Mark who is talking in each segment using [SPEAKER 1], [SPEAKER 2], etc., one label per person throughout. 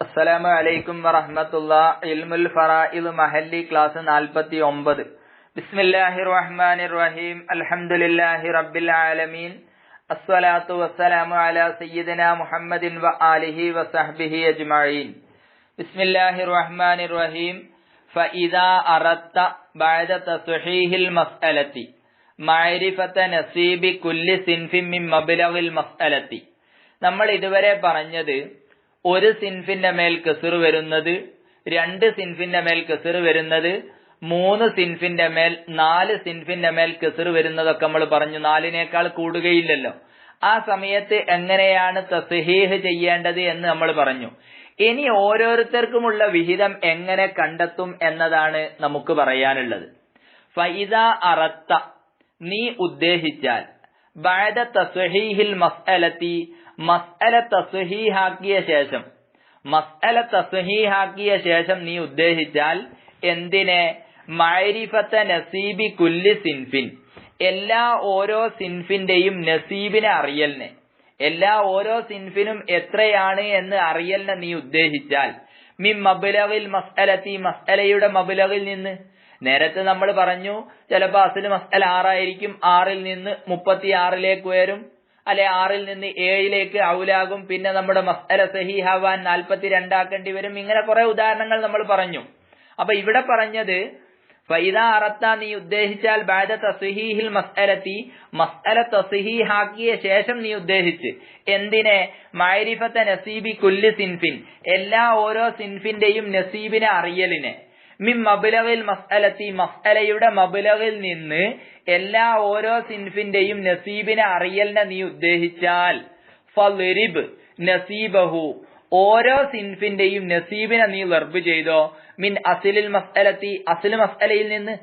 [SPEAKER 1] അസ്സലാമു അലൈക്കും വറഹ്മത്തുള്ള ഇൽമുൽ ഫറായിദ് മഹല്ലി ക്ലാസ് നാൽപ്പത്തി ഒമ്പത് ബിസ്മില്ലാഹി റഹ്മാനിർ റഹീം അൽഹംദുലില്ലാഹി റബ്ബിൽ ആലമീൻ അസ്സലാത്തു വസ്സലാമു അലാ സയ്യിദിന മുഹമ്മദിൻ വ ആലിഹി വസഹ്ബിഹി അജ്മഈൻ ബിസ്മില്ലാഹി റഹ്മാനിർ റഹീം فإذا أردت بعد تصحيح المسألة معرفة نصيب كل صنف من مبلغ المسألة നമ്മൾ ഇതുവരെ പറഞ്ഞത് ഒരു സിൻഫിന്റെ മേൽ കെസിർ വരുന്നത് രണ്ട് സിൻഫിന്റെ മേൽ കെസിർ വരുന്നത് മൂന്ന് സിൻഫിന്റെ മേൽ നാല് സിൻഫിന്റെ മേൽ കെസിർ വരുന്നതൊക്കെ നമ്മൾ പറഞ്ഞു. നാലിനേക്കാൾ കൂടുകയില്ലല്ലോ. ആ സമയത്ത് എങ്ങനെയാണ് തസ്ഹീഹ് ചെയ്യേണ്ടത് എന്ന് നമ്മൾ പറഞ്ഞു. ഇനി ഓരോരുത്തർക്കുമുള്ള വിഹിതം എങ്ങനെ കണ്ടെത്തും എന്നതാണ് നമുക്ക് പറയാനുള്ളത്. ഫൈദ അറത്ത നീ ഉദ്ദേശിച്ചാൽ ബാദ തസ്ഹീഹിൽ മസ്അലത്തി മസ്അല തസ്ഹീഹാക്കിയ ശേഷം. മസ്അല തസ്ഹീഹാക്കിയ ശേഷം നീ ഉദ്ദേശിച്ചാൽ എന്തിനെ? മൈരിഫത്ത നസീബി കുല്ലി സിൻഫിൻ. എല്ലാ ഓരോ സിൻഫിന്റെയും നസീബിനെ അറിയലിനെ. എല്ലാ ഓരോ സിൻഫിനും എത്രയാണ് എന്ന് അറിയലിനെ നീ ഉദ്ദേശിച്ചാൽ. മിം മബുലകിൽ മസ്അലത്തി മസ്അലയുടെ മബുലകിൽ നിന്ന്. നേരത്തെ നമ്മൾ പറഞ്ഞു ചിലപ്പോ അസൽ മസ്അല ആറായിരിക്കും ആറിൽ നിന്ന് മുപ്പത്തി ആറിലേക്ക് വരും അല്ലെ ആറിൽ നിന്ന് ഏഴിലേക്ക് ഔലാകും. പിന്നെ നമ്മുടെ മസ്അല സഹിഹാവാൻ നാൽപ്പത്തി രണ്ടാക്കേണ്ടി വരും. ഇങ്ങനെ കുറെ ഉദാഹരണങ്ങൾ നമ്മൾ പറഞ്ഞു. അപ്പൊ ഇവിടെ പറഞ്ഞത് ഫൈദ അറത്ത നീ ഉദ്ദേശിച്ചാൽ ബാദ തസ്ഹീഹിൽ മസ്അലത്തി മസ്അല തസ്ഹീഹാക്കിയ ശേഷം നീ ഉദ്ദേശിച്ച്. എന്തിനെ? മായരിഫത്തെ നസീബി കുല്ലി സിൻഫിൻ. എല്ലാ ഓരോ സിൻഫിന്റെയും നസീബിനെ അറിയലിനെ. മിം മബുലവിൽ മസ്അലത്തി മസ്അലയുടെ മബുലവിൽ നിന്ന് എല്ലാ ഓരോ സിൻഫിന്റെയും നസീബിനെ അറിയലിനെ നീ ഉദ്ദേശിച്ചാൽ ഫലിബ് നസീബഹു ഓരോ സിൻഫിന്റെയും നസീബിനെ നീ ലർബ് ചെയ്തോ. മിൻ അസിലിൽ മസ്അലത്തി അസിൽ മസ്അലയിൽ നിന്ന്.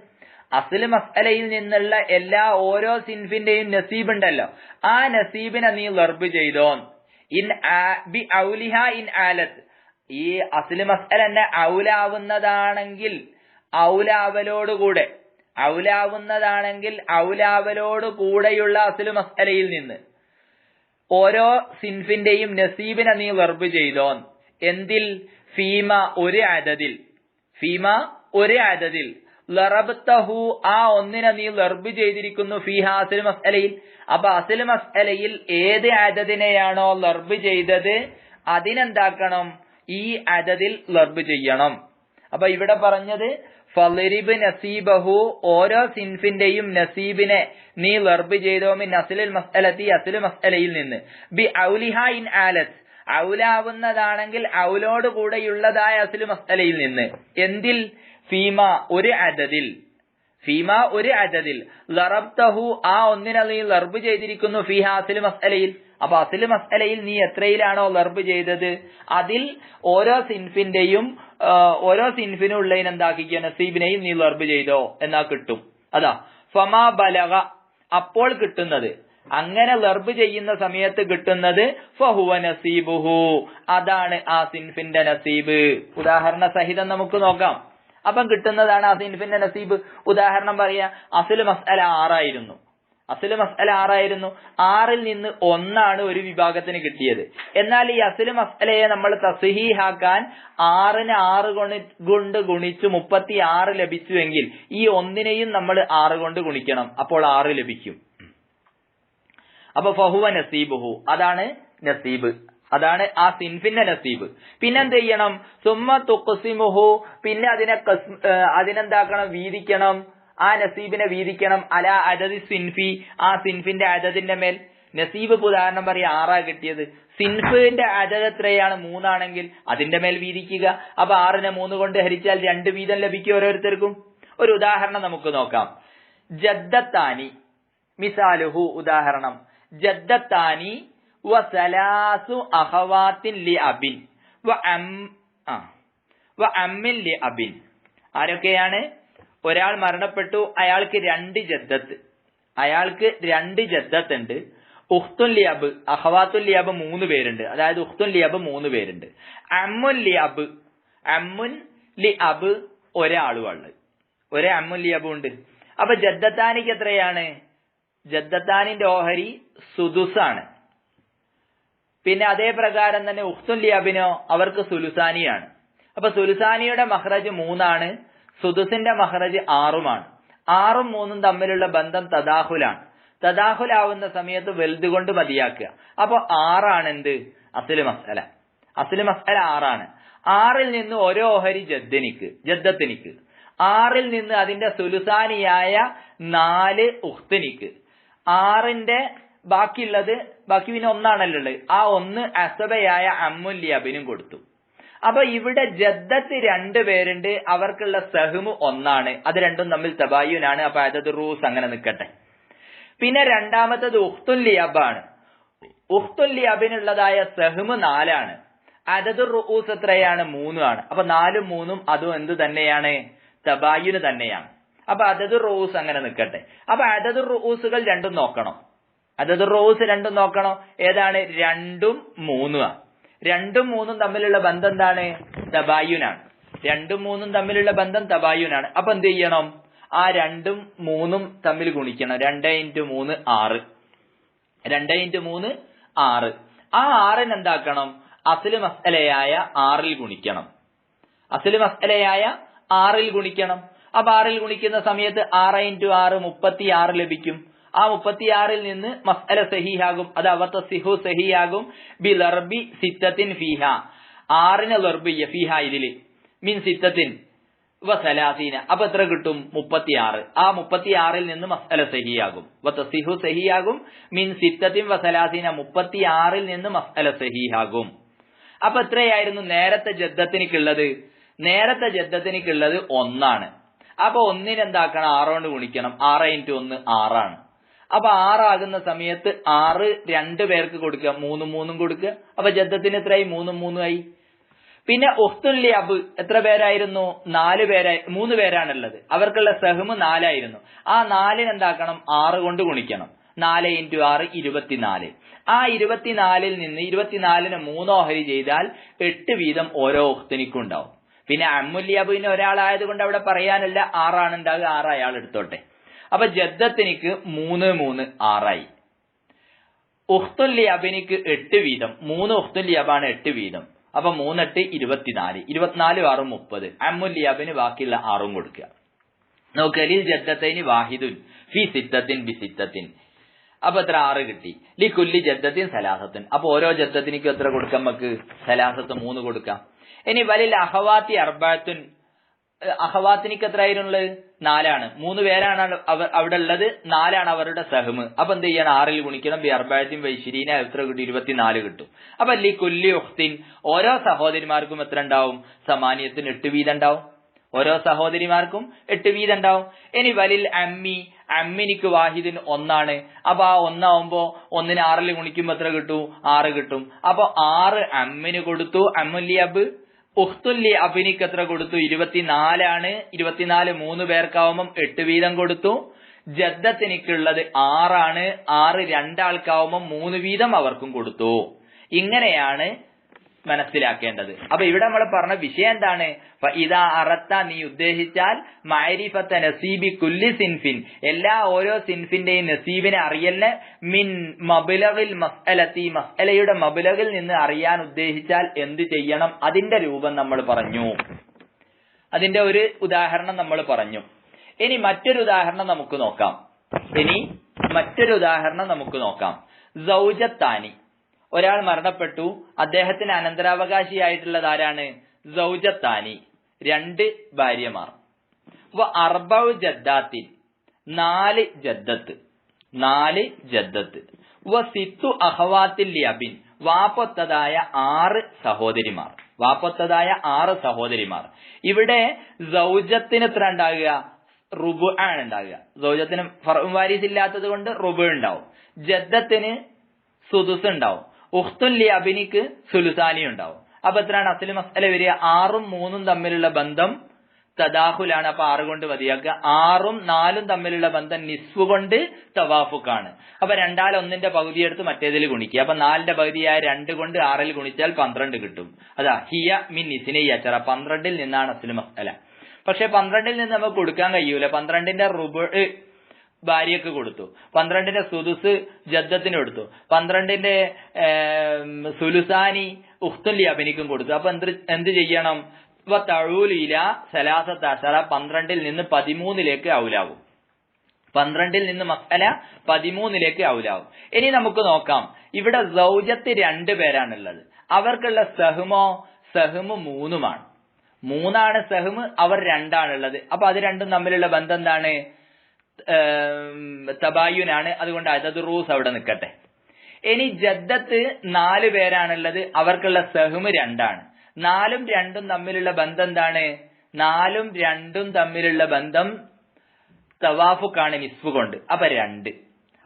[SPEAKER 1] അസിൽ മസ്അലയിൽ നിന്നുള്ള എല്ലാ ഓരോ സിൻഫിന്റെയും നസീബ് ഉണ്ടല്ലോ. ആ നസീബിനെ നീ ലർബ് ചെയ്തോ. ഇൻ ബി ഔലിഹ ഇൻ ആലത്ത്. ഈ അസിൽ മസ്അല തന്നെ ഔലാവുന്നതാണെങ്കിൽ ഔലാവലോടുകൂടെ ഔലാവുന്നതാണെങ്കിൽ ഔലാവലോട് കൂടെയുള്ള അസിൽ മസ്അലയിൽ നിന്ന് ഓരോ സിൻഫിന്റെയും നസീബിനെ നീ വെർബ് ചെയ്തോൻ. എന്തിൽ? ഫീമ ഒരു അതതിൽ ഫീമ ഒരു അതതിൽ ലറബ്തഹു ആ ഒന്നിനെ നീ ലർബ് ചെയ്തിരിക്കുന്നു ഫീഹ അസിൽ മസ്അലയിൽ. അപ്പൊ അസിൽ മസ്അലയിൽ ഏത് അതതിനെയാണോ ലർബ് ചെയ്തത്? അതിനെന്താക്കണം? ഈ അതതിൽ ലർബ് ചെയ്യണം. അപ്പൊ ഇവിടെ പറഞ്ഞത് ഫലരിബ് നസീബഹു ഓരോ സിൻഫിന്റെയും നസീബിനെ നീ ലർബ് ചെയ്തോ മിൻ അസിലിൽ മസ്അലത്തി അസിൽ മസ്അലയിൽ നിന്ന്. ബി ഔലിഹ ഇൻ ആലസ് ഔലാവുന്നതാണെങ്കിൽ ഔലോട് കൂടെയുള്ളതായ അസിൽ മസ്അലയിൽ നിന്ന്. എന്തിൽ? ഫീമ ഒരു അതതിൽ ഫീമ ഒരു അജതിൽ ലറബ്തഹു ആ ഒന്നിനെ നീ ലർബ് ചെയ്തിരിക്കുന്നു ഫീഹ അസിൽ മസ്അലയിൽ. അപ്പൊ അസിൽ മസ്അലയിൽ നീ എത്രയിലാണോ ലർബ് ചെയ്തത്? അതിൽ ഓരോ സിൻഫിന്റെയും ഓരോ സിൻഫിനും ഉള്ളതിന് എന്താക്കിക്കുക നസീബിനെയും നീ ലർബ് ചെയ്തോ? എന്നാ കിട്ടും. അതാ. ഫമാ ബലക അപ്പോൾ കിട്ടുന്നത്. അങ്ങനെ ലർബ് ചെയ്യുന്ന സമയത്ത് കിട്ടുന്നത് ഫഹുവ നസീബുഹു. അതാണ് ആ സിൻഫിന്റെ നസീബ്. ഉദാഹരണ സഹിതം നമുക്ക് നോക്കാം. അപ്പം കിട്ടുന്നതാണ് അസിൻഫിന്റെ സിൻഫിന്റെ നസീബ് ഉദാഹരണം പറയാ അസിൽ മസ്അല ആറായിരുന്നു. അസിൽ മസ്അല ആറായിരുന്നു. ആറിൽ നിന്ന് ഒന്നാണ് ഒരു വിഭാഗത്തിന് കിട്ടിയത്. എന്നാൽ ഈ അസിൽ മസ്അലയെ നമ്മൾ തസ്ഹീഹാക്കാൻ ആറിന് ആറ് കൊണ്ട് ഗുണിച്ച് മുപ്പത്തി ആറ് ലഭിച്ചുവെങ്കിൽ ഈ ഒന്നിനെയും നമ്മൾ ആറ് കൊണ്ട് ഗുണിക്കണം. അപ്പോൾ ആറ് ലഭിക്കും. അപ്പൊ ഫഹുവ നസീബുഹു. അതാണ് നസീബ്. അതാണ് ആ സിൻഫിന്റെ നസീബ്. പിന്നെന്ത് ചെയ്യണം? സുമ്മ തുക്കുസിമുഹു പിന്നെ അതിനെ അതിനെന്താക്കണം? വീതിക്കണം. ആ നസീബിനെ വീതിക്കണം. അല അതത് സിൻഫി ആ സിൻഫിന്റെ അതതിന്റെ മേൽ. നസീബ് ഉദാഹരണം പറയാ ആറാ കിട്ടിയത്. സിൻഫിന്റെ അതത് എത്രയാണ്? മൂന്നാണെങ്കിൽ അതിന്റെ മേൽ വീതിക്കുക. അപ്പൊ ആറിനെ മൂന്ന് കൊണ്ട് ഹരിച്ചാൽ രണ്ട് വീതം ലഭിക്കും ഓരോരുത്തർക്കും. ഒരു ഉദാഹരണം നമുക്ക് നോക്കാം. ജദ്ദത്താനി. മിസാലുഹു ഉദാഹരണം. ജദ്ദത്താനി വസലാസു അഹവാത്തിൻ ലി അബിൻ അമ്മിൻ ലി അബിൻ ആരൊക്കെയാണ്? ഒരാൾ മരണപ്പെട്ടു അയാൾക്ക് രണ്ട് ജദ്ദത്ത്. അയാൾക്ക് രണ്ട് ജദ്ദത്ത് ഉണ്ട് ഉഖ്തുൻ ലിയബ് അഹവാത്തുൽ ലിയബ് മൂന്ന് പേരുണ്ട്. അതായത് ഉഖ്തുൻ ലിയബ് മൂന്ന് പേരുണ്ട്. അമ്മുൻ ലിയബ് അമ്മുൻ ലി അബ് ഒരാളുമാണ് ഒരേ അമ്മുൻ ലിയബ് ഉണ്ട്. അപ്പൊ ജദ്ദത്താനിക്ക് എത്രയാണ്? ജദ്ദത്താനിന്റെ ഓഹരി സുദുസാണ്. പിന്നെ അതേ പ്രകാരം തന്നെ ഉഖ്തുൽ ലിയബിനോ അവർക്ക് സുലുസാനിയാണ്. അപ്പൊ സുലുസാനിയുടെ മഹ്റജ് മൂന്നാണ് സുദുസിന്റെ മഹ്റജ് ആറുമാണ്. ആറും മൂന്നും തമ്മിലുള്ള ബന്ധം തദാഹുലാണ്. തദാഹുലാവുന്ന സമയത്ത് വലുത് കൊണ്ട് മതിയാക്കുക. അപ്പൊ ആറാണ് എന്ത് അസിൽ മസല അസിൽ മസല ആറാണ്. ആറിൽ നിന്ന് ഓരോ ഓഹരി ജദ്ദനിക്ക് ജദ്ദത്തിനിക്ക്. ആറിൽ നിന്ന് അതിന്റെ സുലുസാനിയായ നാല് ഉഖ്തനിക്ക്. ആറിന്റെ ബാക്കിയുള്ളത് ബാക്കി പിന്നെ ഒന്നാണല്ലോ ഉള്ളത്. ആ ഒന്ന് അസബയായ അമ്മുല്യബിനും കൊടുത്തു. അപ്പൊ ഇവിടെ ജദ്ദത്ത് രണ്ട് പേരുണ്ട് അവർക്കുള്ള സഹുമു ഒന്നാണ്. അത് രണ്ടും തമ്മിൽ തബായുനാണ്. അപ്പൊ അതത് റൂസ് അങ്ങനെ നിൽക്കട്ടെ പിന്നെ രണ്ടാമത്തത് ഉഖ്തുൽ ലിയബാണ് ഉഖ്തുൽ ലിയബിനുള്ളതായ സഹുമ് നാലാണ്. അതത് റൂസ് എത്രയാണ്? മൂന്നാണ് അപ്പൊ നാലും മൂന്നും അതും എന്ത് തന്നെയാണ്? തബായുന് തന്നെയാണ്. അപ്പൊ അതത് റൂസ് അങ്ങനെ നിൽക്കട്ടെ അപ്പൊ അതത് റൂസുകൾ രണ്ടും നോക്കണം. അതത് റോസ് രണ്ടും നോക്കണോ? ഏതാണ്? രണ്ടും മൂന്നുമാണ് രണ്ടും മൂന്നും തമ്മിലുള്ള ബന്ധം എന്താണ്? തബായുനാണ് രണ്ടും മൂന്നും തമ്മിലുള്ള ബന്ധം തബായുനാണ് അപ്പൊ എന്ത് ചെയ്യണം? ആ രണ്ടും മൂന്നും തമ്മിൽ ഗുണിക്കണം. രണ്ട് ഇന്റു മൂന്ന് ആറ്. രണ്ട് ഇന്റു മൂന്ന് ആറ്. ആ ആറിന് എന്താക്കണം? അസിൽ മസലയായ ആറിൽ ഗുണിക്കണം. അസിൽ മസലയായ ആറിൽ ഗുണിക്കണം. അപ്പൊ ആറിൽ ഗുണിക്കുന്ന സമയത്ത് ആറ് ഇന്റു ആറ് മുപ്പത്തി ആറ് ലഭിക്കും. ആ മുപ്പത്തിയാറിൽ നിന്ന് മസ്അല സഹിയാകും അത് അവത്ത സിഹു സഹിയാകും ബി ലർബി സിത്തത്തിൻ ഫീഹ. ആറിന് ലർബിയ ഫീഹ ഇതിൽ. മിൻ സിത്തത്തിൻ. വസലാസീന അപ്പൊ എത്ര കിട്ടും? മുപ്പത്തിയാറ്. ആ മുപ്പത്തിയാറിൽ നിന്ന് മസ്അല സഹിയാകും വത്തസിഹു സഹിയാകും മിൻ സിത്തത്തിൻ വസലാസീന മുപ്പത്തിയാറിൽ നിന്ന് മസ്അല സഹിയാകും അപ്പൊ എത്രയായിരുന്നു നേരത്തെ ജദ്ദത്തിനിക്കുള്ളത്? നേരത്തെ ജദ്ദത്തിനിക്കുള്ളത് ഒന്നാണ്. അപ്പൊ ഒന്നിനെന്താക്കണം? ആറോണ്ട് ഗുണിക്കണം. ആറ് ഇന്റു ഒന്ന് ആറാണ്. അപ്പൊ ആറാകുന്ന സമയത്ത് ആറ് രണ്ട് പേർക്ക് കൊടുക്കുക. മൂന്നും മൂന്നും കൊടുക്കുക. അപ്പൊ ജദ്ദത്തിന് എത്രയായി? മൂന്നും മൂന്നും ആയി. പിന്നെ ഉഖ്തുല്ലി അബ് എത്ര പേരായിരുന്നു? നാല് പേരായി മൂന്ന് പേരാണുള്ളത്. അവർക്കുള്ള സെഹ്മ് നാലായിരുന്നു. ആ നാലിന് എന്താക്കണം? ആറ് കൊണ്ട് ഗുണിക്കണം. നാല് ഇന്റു ആറ് ഇരുപത്തിനാല്. ആ ഇരുപത്തിനാലിൽ നിന്ന് ഇരുപത്തിനാലിന് മൂന്നോഹരി ചെയ്താൽ എട്ട് വീതം ഓരോ ഉഖ്തിനിക്കും ഉണ്ടാവും. പിന്നെ അമ്മുല്യാബുവിന് ഒരാളായത് കൊണ്ട് അവിടെ പറയാനല്ല. ആറാണ് ഉണ്ടാവുക. ആറ് അയാൾ എടുത്തോട്ടെ. അപ്പൊ ജദ്ദത്തിനിക്ക് മൂന്ന് മൂന്ന് ആറായി. ഉഖ്തുല്യാബിനിക്ക് എട്ട് വീതം. മൂന്ന് ഉഖ്തുല്യാബാണ് എട്ട് വീതം. അപ്പൊ മൂന്നെട്ട് ഇരുപത്തിനാല്. ഇരുപത്തിനാല് ആറും മുപ്പത്. അമ്മുല്യാബിന് ബാക്കിയുള്ള ആറും കൊടുക്കുക. നോക്കലിൽ ജദ്ദത്തിന് വാഹിദുൻ ഫി സിത്തത്തിൻ ബി സിത്തത്തിൻ. അപ്പൊ എത്ര ആറ് കിട്ടി? ലി കുല്ലി ജദ്ദത്തിൻ സലാഹത്തിൻ അപ്പൊ ഓരോ ജദ്ദത്തിനിക്കും എത്ര കൊടുക്കാം നമുക്ക് സലാഹത്ത് മൂന്ന് കൊടുക്കാം. ഇനി വലിൽ അഹവാത്തി അർബാത്തുൻ അഹവാത്തിനിക്ക് എത്രയായിരുന്നുള്ളത് നാലാണ്. മൂന്ന് പേരാണ് അവിടെ ഉള്ളത് നാലാണ് അവരുടെ സഹമ്. അപ്പൊ എന്ത് ചെയ്യണം? ആറിൽ ഗുണിക്കണം. ബി അർബായത്തിൻ വൈശിരീന എത്ര കിട്ടും? ഇരുപത്തിനാല് കിട്ടും. അപ്പൊ ലി കൊല്ലി ഉഖ്തിൻ ഓരോ സഹോദരിമാർക്കും എത്ര ഉണ്ടാവും? സമാനിയത്തിന് എട്ട് വീതം ഉണ്ടാവും. ഓരോ സഹോദരിമാർക്കും എട്ട് വീതം ഉണ്ടാവും. ഇനി വലിൽ അമ്മി. അമ്മിനിക്ക് വാഹിദിൻ ഒന്നാണ്. അപ്പൊ ആ ഒന്നാവുമ്പോ ഒന്നിന് ആറിൽ ഗുണിക്കുമ്പോ എത്ര കിട്ടും? ആറ് കിട്ടും. അപ്പൊ ആറ് അമ്മിന് കൊടുത്തു. അമ്മുല്യബ് ഉഖ്തുല്ലി അബിനിക്ക് എത്ര കൊടുത്തു. ഇരുപത്തിനാലാണ് ഇരുപത്തിനാല് മൂന്ന് പേർക്കാവുമ്പം എട്ട് വീതം കൊടുത്തു. ജദ്ദത്തിനിക്കുള്ളത് ആറാണ് ആറ് രണ്ടാൾക്കാവുമ്പം മൂന്ന് വീതം അവർക്കും കൊടുത്തു. ഇങ്ങനെയാണ് മനസ്സിലാക്കേണ്ടത്. അപ്പൊ ഇവിടെ നമ്മൾ പറഞ്ഞ വിഷയം എന്താണ്? ഇതാ അറത്ത നീ ഉദ്ദേശിച്ചാൽ മൈരിഫത്ത നസീബി കുല്ലി സിൻഫിൻ. എല്ലാ ഓരോ സിൻഫിന്റെയും നസീബിനെ അറിയലിന് മിൻ മബിലകിൽ മസ്അലത്തി മസ്അലയുടെ മബിലകിൽ നിന്ന് അറിയാൻ ഉദ്ദേശിച്ചാൽ എന്ത് ചെയ്യണം? അതിന്റെ രൂപം നമ്മൾ പറഞ്ഞു. അതിന്റെ ഒരു ഉദാഹരണം നമ്മൾ പറഞ്ഞു. ഇനി മറ്റൊരു ഉദാഹരണം നമുക്ക് നോക്കാം. ഇനി മറ്റൊരു ഉദാഹരണം നമുക്ക് നോക്കാം. സൗജത്താനി. ഒരാൾ മരണപ്പെട്ടു. അദ്ദേഹത്തിന് അനന്തരാവകാശിയായിട്ടുള്ളത് ആരാണ് സൗജത്താനി. രണ്ട് ഭാര്യമാർ. അർബവ് ജദ്ദാത്തിൻ നാല് ജദ്ദത്ത്. നാല് ജദ്ദത്ത്. വ സിത്തു അഹവാത്തിൽ അബിൻ വാപ്പൊത്തതായ ആറ് സഹോദരിമാർ. വാപ്പൊത്തതായ ആറ് സഹോദരിമാർ. ഇവിടെ സൗജത്തിന് എത്ര ഉണ്ടാകുക? റുബു ആണ് ഉണ്ടാകുക. സൗജത്തിന് വാരീസ് ഇല്ലാത്തത് കൊണ്ട് റുബു ഉണ്ടാവും. ജദ്ദത്തിന് സുദുസ് ഉണ്ടാവും. ഉഖ്തുല്ലി അബിനിക്ക് സുലുസാനി ഉണ്ടാവും. അപ്പൊ എത്രയാണ് അസൽ മസല വരിക? ആറും മൂന്നും തമ്മിലുള്ള ബന്ധം തദാഹുലാണ്. അപ്പൊ ആറ് കൊണ്ട് മതിയാക്കുക. ആറും നാലും തമ്മിലുള്ള ബന്ധം നിസ്ഫു കൊണ്ട് തവാഫുക്കാണ്. അപ്പൊ രണ്ടാൽ ഒന്നിന്റെ പകുതി എടുത്ത് മറ്റേതിൽ ഗുണിക്കുക. അപ്പൊ നാലിന്റെ പകുതിയായ രണ്ട് കൊണ്ട് ആറിൽ ഗുണിച്ചാൽ പന്ത്രണ്ട് കിട്ടും. അതാ ഹിയ മിൻ നിസിനെ അച്ചറ പന്ത്രണ്ടിൽ നിന്നാണ് അസൽ മസല പക്ഷെ പന്ത്രണ്ടിൽ നിന്ന് നമുക്ക് കൊടുക്കാൻ കഴിയൂല. പന്ത്രണ്ടിന്റെ റുബ് ഭാര്യക്ക് കൊടുത്തു. പന്ത്രണ്ടിന്റെ സുദുസ് ജദ്ദത്തിന് കൊടുത്തു. പന്ത്രണ്ടിന്റെ സുലുസാനി ഉഖ്തുൽ അബിനിക്കും കൊടുത്തു. അപ്പൊ എന്ത് എന്ത് ചെയ്യണം? ഇപ്പൊ തഴൂലില സലാസത്താശാല പന്ത്രണ്ടിൽ നിന്ന് പതിമൂന്നിലേക്ക് ഔലാവും. പന്ത്രണ്ടിൽ നിന്ന് മസല പതിമൂന്നിലേക്ക് ഔലാവും. ഇനി നമുക്ക് നോക്കാം. ഇവിടെ സൗജത്ത് രണ്ട് പേരാണുള്ളത്. അവർക്കുള്ള സഹുമോ സഹുമ് മൂന്നുമാണ്. മൂന്നാണ് സഹുമ് അവർ രണ്ടാണുള്ളത്. അപ്പൊ അത് രണ്ടും തമ്മിലുള്ള ബന്ധം എന്താണ്? തബായുനാണ് അതുകൊണ്ട് അതത് റൂസ് അവിടെ നിൽക്കട്ടെ. ഇനി ജദ്ദത്ത് നാല് പേരാണുള്ളത്. അവർക്കുള്ള സഹ്മ് രണ്ടാണ്. നാലും രണ്ടും തമ്മിലുള്ള ബന്ധം എന്താണ്? നാലും രണ്ടും തമ്മിലുള്ള ബന്ധം തവാഫുക്കാണ് നിസ്ഫ് കൊണ്ട്. അപ്പൊ രണ്ട്.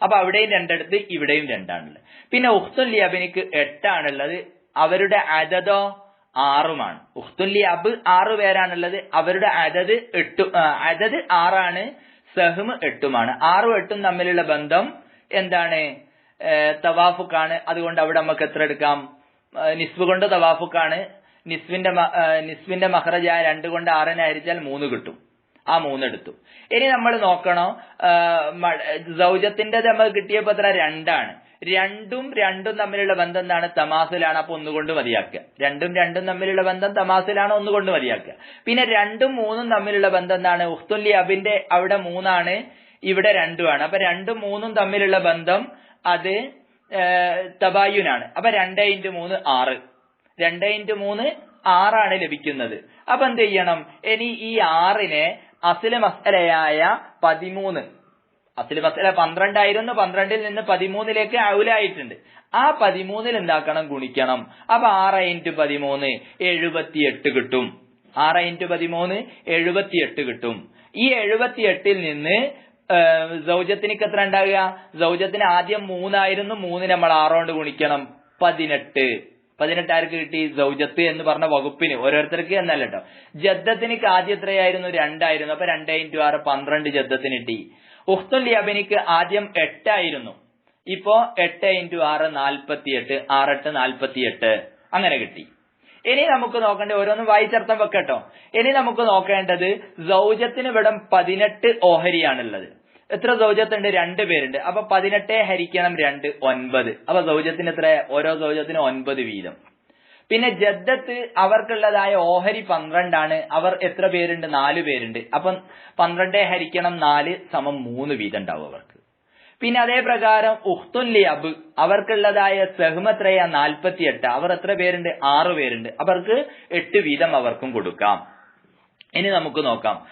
[SPEAKER 1] അപ്പൊ അവിടെയും രണ്ടെടുത്ത് ഇവിടെയും രണ്ടാണുള്ളത്. പിന്നെ ഉഖ്തുൽ ലിയബിനിക്ക് എട്ടാണുള്ളത്. അവരുടെ അതതോ ആറുമാണ്. ഉഖ്തുൽ ലിയബ് ആറു പേരാണുള്ളത്. അവരുടെ അതത് എട്ട് അതത് ആറാണ്. സഹ്മ് എട്ടുമാണ്. ആറും എട്ടും തമ്മിലുള്ള ബന്ധം എന്താണ്? തവാഫുക്കാണ്. അതുകൊണ്ട് അവിടെ നമുക്ക് എത്ര എടുക്കാം? നിസ്ബ് കൊണ്ട് തവാഫുക്കാണ്. നിസ്വിന്റെ നിസ്വിന്റെ മഹ്റജായ രണ്ട് കൊണ്ട് ആറിനെ ഹരിച്ചാൽ മൂന്ന് കിട്ടും. ആ മൂന്നെടുത്തു ഇനി നമ്മൾ നോക്കണോ? സൗജത്തിന്റെ നമ്മൾ കിട്ടിയപ്പോ എത്ര? രണ്ടാണ്. രണ്ടും രണ്ടും തമ്മിലുള്ള ബന്ധം എന്താണ് തമാസിലാണ് അപ്പൊ ഒന്നുകൊണ്ട് മതിയാക്കുക. രണ്ടും രണ്ടും തമ്മിലുള്ള ബന്ധം തമാസിലാണ് ഒന്നുകൊണ്ട് മതിയാക്കുക. പിന്നെ രണ്ടും മൂന്നും തമ്മിലുള്ള ബന്ധം എന്താണ് ഉഖ്തുല്ലി അബിന്റെ അവിടെ മൂന്നാണ് ഇവിടെ രണ്ടുമാണ്. അപ്പൊ രണ്ടും മൂന്നും തമ്മിലുള്ള ബന്ധം അത് തബായുനാണ് അപ്പൊ രണ്ട് ഇന്റു മൂന്ന് ആറ്. രണ്ട് ഇന്റു മൂന്ന് ആറാണ് ലഭിക്കുന്നത്. അപ്പൊ എന്ത് ചെയ്യണം? ഇനി ഈ ആറിനെ അസില മസലയായ പതിമൂന്ന് അസില മസല പന്ത്രണ്ടായിരുന്നു പന്ത്രണ്ടിൽ നിന്ന് പതിമൂന്നിലേക്ക് ഔലായിട്ടുണ്ട് ആ പതിമൂന്നിൽ എന്താക്കണം? ഗുണിക്കണം. അപ്പൊ ആറ് ഇന്റു പതിമൂന്ന് എഴുപത്തിയെട്ട് കിട്ടും. ആറ് ഇന്റു പതിമൂന്ന് എഴുപത്തിയെട്ട് കിട്ടും. ഈ എഴുപത്തിയെട്ടിൽ നിന്ന് സൗജത്തിനിക്ക് എത്ര ഉണ്ടാകുക സൗജത്തിന് ആദ്യം മൂന്നായിരുന്നു മൂന്ന് നമ്മൾ ആറോണ്ട് ഗുണിക്കണം. പതിനെട്ട്. പതിനെട്ട് ആർക്ക് കിട്ടി? സൗജത്ത് എന്ന് പറഞ്ഞ വകുപ്പിന്. ഓരോരുത്തർക്ക് എന്നല്ല ജദ്ദത്തിന് ആദ്യം എത്രയായിരുന്നു? രണ്ടായിരുന്നു. അപ്പൊ രണ്ട് ഇന്റു ആറ് പന്ത്രണ്ട് ജദ്ദത്തിന് കിട്ടി. ഉഖ്തുൽ യബനിക്ക് ആദ്യം എട്ടായിരുന്നു. ഇപ്പോ എട്ട് ഇന്റു ആറ് നാൽപ്പത്തിയെട്ട് ആറെട്ട് നാൽപ്പത്തിയെട്ട്. അങ്ങനെ കിട്ടി. ഇനി നമുക്ക് നോക്കേണ്ടത് ഓരോന്നും വായിച്ചർത്ഥം വെക്കട്ടോ. ഇനി നമുക്ക് നോക്കേണ്ടത് സൗജത്തിന് ഇവിടെ പതിനെട്ട് ഓഹരിയാണുള്ളത്. എത്ര സൗജത്തുണ്ട്? രണ്ട് പേരുണ്ട്. അപ്പൊ പതിനെട്ടേ ഹരിക്കണം രണ്ട് ഒൻപത്. അപ്പൊ സൗജത്തിന് എത്ര ഓരോ സൗജത്തിന് ഒൻപത് വീതം. പിന്നെ ജദ്ദത്ത് അവർക്കുള്ളതായ ഓഹരി പന്ത്രണ്ടാണ്. അവർ എത്ര പേരുണ്ട്? നാല് പേരുണ്ട്. അപ്പം പന്ത്രണ്ടേ ഹരിക്കണം നാല് സമം മൂന്ന് വീതം ഉണ്ടാവും അവർക്ക്. പിന്നെ അതേ പ്രകാരം ഉഖ്തുല്ലി അബ് അവർക്കുള്ളതായ സഹ്മത്രയ നാൽപ്പത്തിയെട്ട് അവർ എത്ര പേരുണ്ട്? ആറ് പേരുണ്ട്. അവർക്ക് എട്ട് വീതം അവർക്കും കൊടുക്കാം. ഇനി നമുക്ക് നോക്കാം.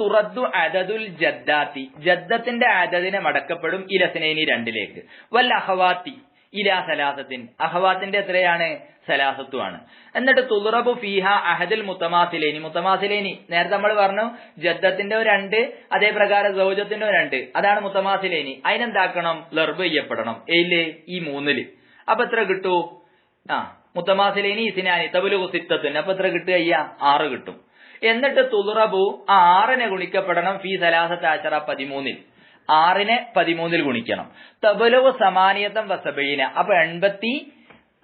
[SPEAKER 1] തുറദ്ദു അദദുൽ ജദ്ദാത്തി. ജദ്ദത്തിന്റെ അദദിനെ മടക്കപ്പെടും ഇലസിനേനി രണ്ടിലേക്ക്. വൽ അഹവാത്തി. ഇലാ സലാസത്തിൻ. അഹവാത്തിന്റെ എത്രയാണ്? സലാസത്തുമാണ് എന്നിട്ട് തുറബു ഫീഹ അഹദുൽ മുത്തമാസിലേനി. മുത്തമാസിലേനി നേരത്തെ നമ്മൾ പറഞ്ഞു ജദ്ദത്തിന്റെ ഒരു രണ്ട് അതേപ്രകാരം സൗജത്തിന്റെ ഒരു രണ്ട്. അതാണ് മുത്തമാസിലേനി. അതിനെന്താക്കണം? ലർബ് ചെയ്യപ്പെടണം. ഏയിൽ? ഈ മൂന്നിൽ. അപ്പൊ എത്ര കിട്ടൂ? ആ മുത്തമാസിലേനി ഇസിനാനി തബുലു സിത്തത്തിന് അപ്പൊ എത്ര കിട്ടുക അയ്യ? ആറ് കിട്ടും. എന്നിട്ട് തുറബു ആ ആറിനെ ഗുണിക്കപ്പെടണം ഫീ സലാസത്ത് ആശറ പതിമൂന്നിൽ. ആറിനെ പതിമൂന്നിൽ ഗുണിക്കണം. തബലവ് സമാനിയതം വസബീന. അപ്പൊ എൺപത്തി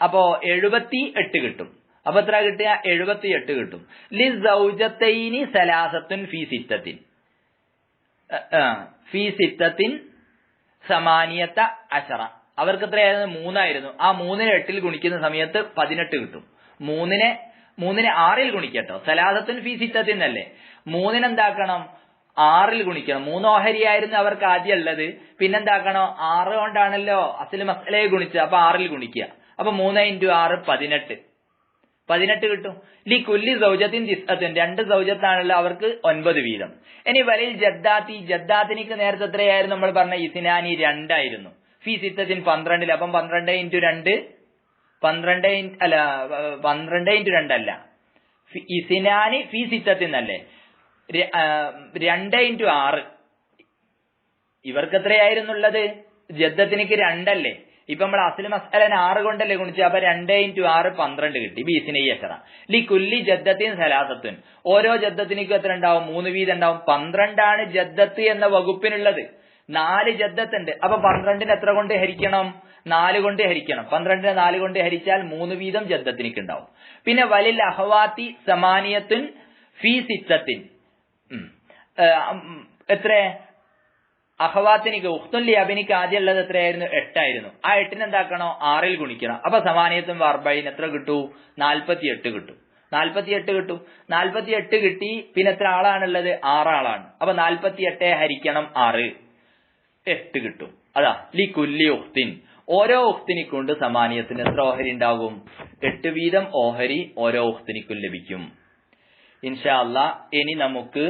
[SPEAKER 1] അപ്പോ എഴുപത്തി എട്ട് കിട്ടും. അപ്പൊ എത്ര കിട്ടിയ എഴുപത്തി എട്ട് കിട്ടും. ലി സൗജത്തൈനി സലാസത്തുൻ ഫീ സിത്തത്തിൻ. ഫീ സിത്തത്തിൻ സമാനിയത്ത അശറ. അവർക്ക് എത്രയായിരുന്നു? മൂന്നായിരുന്നു. ആ മൂന്നിനെ എട്ടിൽ ഗുണിക്കുന്ന സമയത്ത് പതിനെട്ട് കിട്ടും. മൂന്നിനെ മൂന്നിനെ ആറിൽ ഗുണിക്കട്ടോ. സലാസത്തുൻ ഫീ സിത്തത്തിൻ അല്ലേ? മൂന്നിനെന്താക്കണം? ആറിൽ ഗുണിക്കണം. മൂന്ന് ഓഹരിയായിരുന്നു അവർക്ക് ആദ്യം ഉള്ളത്. പിന്നെന്താക്കണോ? ആറ് കൊണ്ടാണല്ലോ അസൽ മസലയെ ഗുണിച്ചത്. അപ്പൊ ആറിൽ ഗുണിക്കുക. അപ്പൊ മൂന്ന് ഇന്റു ആറ് പതിനെട്ട്. പതിനെട്ട് കിട്ടും. ലി കുല്ലി സൗജത്തിൻ തിസ്അത്തിൻ രണ്ട് സൗജത്താണല്ലോ അവർക്ക് ഒൻപത് വീതം. ഇനി വലിൽ ജദ്ദാത്തി. ജദ്ദാത്തിനിക്ക് നേരത്തെ എത്രയായിരുന്നു? നമ്മൾ പറഞ്ഞ ഇസിനാനി രണ്ടായിരുന്നു. ഫി സിത്തത്തിൻ പന്ത്രണ്ടിൽ അപ്പം പന്ത്രണ്ട് ഇന്റു രണ്ട് പന്ത്രണ്ട് അല്ല പന്ത്രണ്ട് ഇന്റു രണ്ടല്ല ഇസിനാനി ഫി സിത്തത്തിൻ അല്ലേ രണ്ട് ഇന്റു ആറ്. ഇവർക്ക് എത്രയായിരുന്നുള്ളത് ജദ്ദത്തിനിക്ക് രണ്ടല്ലേ. ഇപ്പൊ നമ്മൾ അസിൽ മസ്അലൻ ആറ് കൊണ്ടല്ലേ ഗുണിച്ചത്? അപ്പൊ രണ്ട് ഇന്റു ആറ് പന്ത്രണ്ട് കിട്ടി. ബീസിനെ എത്ര. ലി കുല്ലി ജദ്ദത്തിൻ സലാസത്തുൻ. ഓരോ ജദ്ദത്തിനിക്കും എത്ര ഉണ്ടാവും? മൂന്ന് വീതം ഉണ്ടാവും. പന്ത്രണ്ടാണ് ജദ്ദത്ത് എന്ന വകുപ്പിനുള്ളത്. നാല് ജദ്ദത്ത് ഉണ്ട് അപ്പൊ പന്ത്രണ്ടിന് എത്ര കൊണ്ട് ഹരിക്കണം? നാല് കൊണ്ട് ഹരിക്കണം. പന്ത്രണ്ടിന് നാല് കൊണ്ട് ഹരിച്ചാൽ മൂന്ന് വീതം ജദ്ദത്തിനിക്ക് ഉണ്ടാവും. പിന്നെ വലിൽ അഹവാത്തി സമാനിയത്തുൻ ഫീ സിത്തത്തിൻ. എത്ര? അഹവാത്തിനിക്ക് ഉഖ്തുല്ലി അബിനിക്ക് ആദ്യം ഉള്ളത് എത്രയായിരുന്നു? എട്ടായിരുന്നു. ആ എട്ടിന് എന്താക്കണോ? ആറിൽ ഗുണിക്കണം. അപ്പൊ സമാനിയത്തും വർബൈൻ എത്ര കിട്ടൂ? നാൽപ്പത്തി എട്ട് കിട്ടും. നാൽപ്പത്തി എട്ട് കിട്ടും. നാൽപ്പത്തി എട്ട് കിട്ടി പിന്നെ എത്ര ആളാണുള്ളത്? ആറാളാണ്. അപ്പൊ നാൽപ്പത്തി എട്ട് ഹരിക്കണം ആറ്. എട്ട് കിട്ടും. അതാ ലി കുല്ലി ഉഖ്തിൻ. ഓരോ ഉഖ്തിനിക്കൊണ്ട് കൊണ്ട് സമാനിയത്തിന്. എത്ര ഓഹരി ഉണ്ടാകും? എട്ട് വീതം ഓഹരി ഓരോ ഉഖ്തിനിക്കും ലഭിക്കും. ഇൻഷാ അല്ലാ ഇനി നമുക്ക്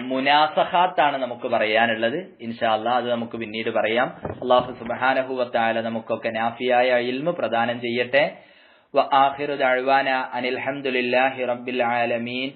[SPEAKER 1] മുനാസഹാത്താണ് നമുക്ക് പറയാനുള്ളത്. ഇൻഷാല്ല അത് നമുക്ക് പിന്നീട് പറയാം. അള്ളാഹു സുബാനഹുവത്തായ നമുക്കൊക്കെ നാഫിയായ ഇൽമു പ്രദാനം ചെയ്യട്ടെ. റബ്ബിൽ ആലമീൻ.